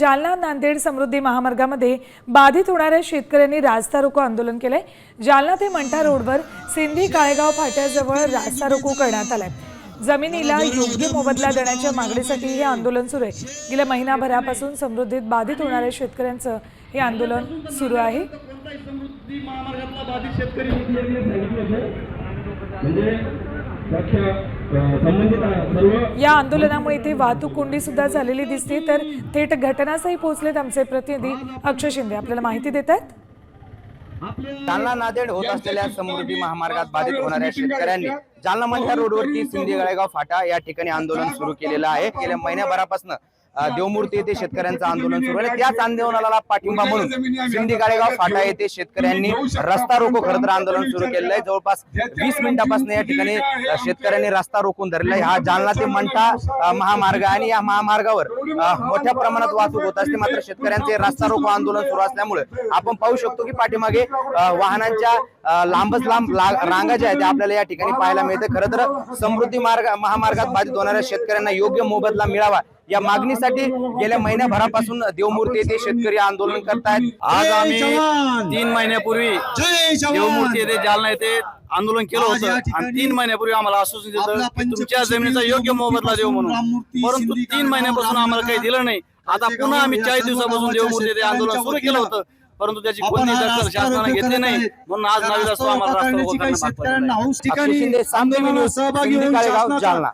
जालना नांदेड समृद्धी महामार्गामध्ये बाधित होणाऱ्या शेतकऱ्यांनी रास्ता रोको आंदोलन केलंय. जालना ते मंठा रोडवर सिंधी काळेगाव फाट्याजवळ रास्ता रोको करण्यात आलाय. जमिनीला योग्य मोबदला देण्याच्या मागणीसाठी हे आंदोलन सुरू आहे. गेल्या महिनाभरापासून समृद्धीत बाधित होणाऱ्या शेतकऱ्यांचं हे आंदोलन सुरू आहे. समृद्धी म्हणजे या आंदोलनामुळे इथे वाहतूक कोंडी सुद्धा झालेली दिसते. तर थेट घटनास्थळी पोहोचलेत आमचे प्रतिनिधी अक्षय शिंदे. आपल्याला माहिती देत आहेत? जालना नांदेड होत असलेल्या समृद्धी महामार्गात बाधित होणाऱ्या शेतकऱ्यांनी जालना मंठा रोडवरती सिंधी गळेगाव फाटा या ठिकाणी आंदोलन सुरू केलेलं आहे. गेल्या महिन्याभरापासून देवमूर्ती येथे शेतकऱ्यांचं आंदोलन सुरू आहे त्याच आंदोलनाला पाठिंबा म्हणून सिंधी गाळेगाव फाटा येथे शेतकऱ्यांनी रस्ता रोको खरं तर आंदोलन सुरू केलेलं आहे जवळपास वीस मिनिटापासून या ठिकाणी शेतकऱ्यांनी रस्ता रोखून धरलेला आहे हा जालना ते मंठा महामार्ग आणि या महामार्गावर मोठ्या प्रमाणात वाहतूक होत असते. मात्र शेतकऱ्यांचे रस्ता रोको आंदोलन सुरू असल्यामुळे आपण पाहू शकतो की पाठीमागे वाहनांच्या लांबच लांब रांगा ज्या आहेत आपल्याला या ठिकाणी पाहायला मिळते. खरं तर समृद्धी मार्ग महामार्गात बाधित होणाऱ्या शेतकऱ्यांना योग्य मोबदला मिळावा या मागणीसाठी गेल्या महिन्याभरापासून देवमूर्ती येथे शेतकरी आंदोलन करतायत. आज आम्ही तीन महिन्यापूर्वी देवमूर्ती येथे जालना येथे आंदोलन केलं होतं. आणि तीन महिन्यापूर्वी आम्हाला आश्वासन की तुमच्या जमिनीचा योग्य मोबदला देऊ म्हणून. परंतु तीन महिन्यापासून आम्हाला काही दिलं नाही. आता पुन्हा आम्ही चाळीस दिवसापासून देवमूर्ती येथे आंदोलन सुरू केलं होतं. परंतु त्याची कोणती दखल शासनाने घेतली नाही. म्हणून आज नवीन रस्ता आम्हाला जालना.